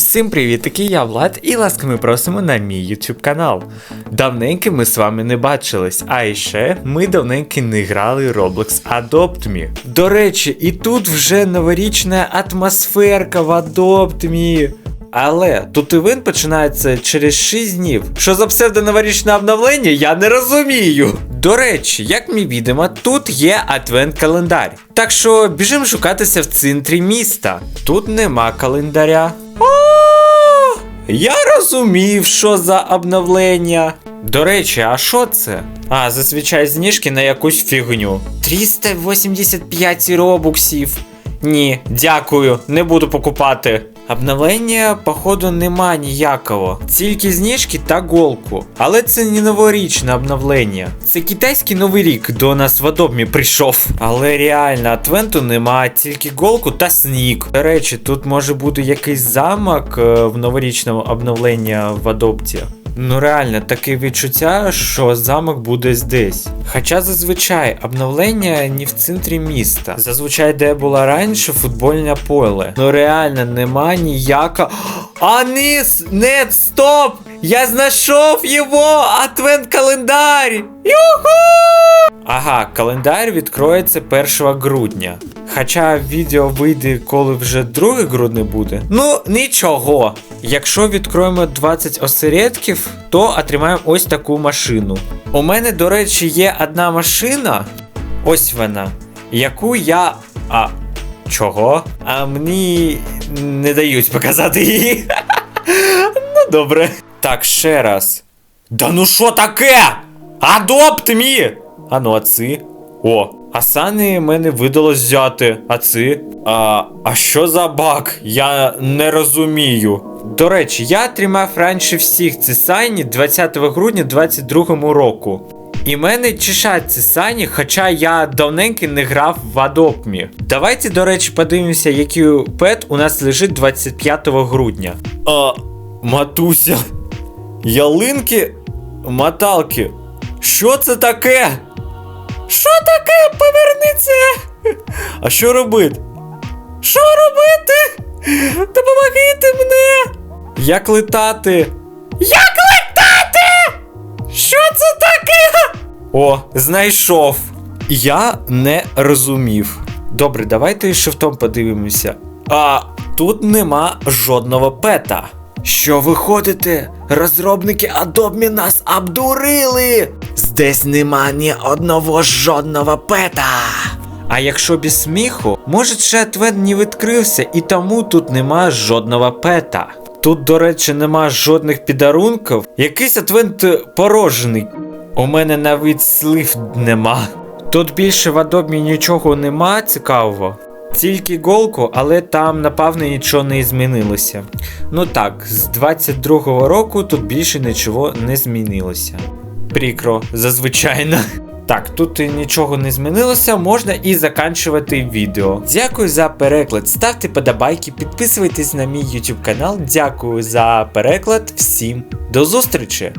Всім привіт, такий я Влад, і ласками просимо на мій YouTube канал. Давненько ми з вами не бачились, а іще ми давненько не грали Roblox Adopt Me. До речі, і тут вже новорічна атмосферка в Adopt Me. Але тут івент починається через 6 днів. Що за псевдоноворічне обновлення, я не розумію. До речі, як ми бачимо, тут є адвент-календар. Так що біжимо шукатися в центрі міста. Тут нема календаря. Я розумів, що за обновлення. До речі, а що це? А, зазвичай знижки на якусь фігню. 385 робуксів. Ні, дякую, не буду покупати. Обновлення, походу, нема ніякого. Тільки знижки та голку. Але це не новорічне обновлення. Це китайський новий рік до нас в Адобмі прийшов. Але реально, адвенту нема, тільки голку та снік. До речі, тут може бути якийсь замок е, в новорічному обновленні в Адопті. Ну реально, таке відчуття, що замок буде десь. Хоча зазвичай обновлення не в центрі міста. Зазвичай, де була раніше футбольне поле. Ну реально, нема ніяка. А низ! Нет, стоп! Я знайшов його! Адвент календар! Юху! Ага, календар відкроється 1 грудня. Хоча відео вийде, коли вже 2 грудня буде. Ну, нічого. Якщо відкроємо 20 осередків, то отримаємо ось таку машину. У мене, до речі, є одна машина. Ось вона. Яку я. А. Чого? А мені не дають показати її. Ну, добре. Так, ще раз. Да ну що таке? Адопт мі! А ну, а ци? О, а сани мене видалось взяти. А ци? А, а що за баг? Я не розумію. До речі, я тримав раніше всіх ці сайні 20 грудня 22 року. І мене чешать ці сайні, хоча я давненько не грав в Адопмі. Давайте, до речі, подивимося, який пет у нас лежить 25 грудня. А, матуся. Ялинки, моталки. Що це таке? Що таке? Повернися! А що робити? Що робити? Допомагайте мене! Як летати? Як летати? Що це таке? О, знайшов. Я не розумів. Добре, давайте шифтом подивимося. А тут нема жодного пета. Що виходите? Розробники Adobe нас обдурили! Здесь нема ні одного жодного пета. А якщо без сміху, може ще адвент не відкрився і тому тут нема жодного пета. Тут, до речі, нема жодних підарунків. Якийсь адвент е, порожений. У мене навіть слив нема. Тут більше в Adobe нічого нема цікавого. Тільки голку, але там, напевно, нічого не змінилося. Ну так, з 22-го року тут більше нічого не змінилося. Прикро, зазвичайно. Так, тут нічого не змінилося, можна і заканчувати відео. Дякую за переклад. Ставте подобайки, підписуйтесь на мій YouTube канал. Дякую за переклад. Всім до зустрічі!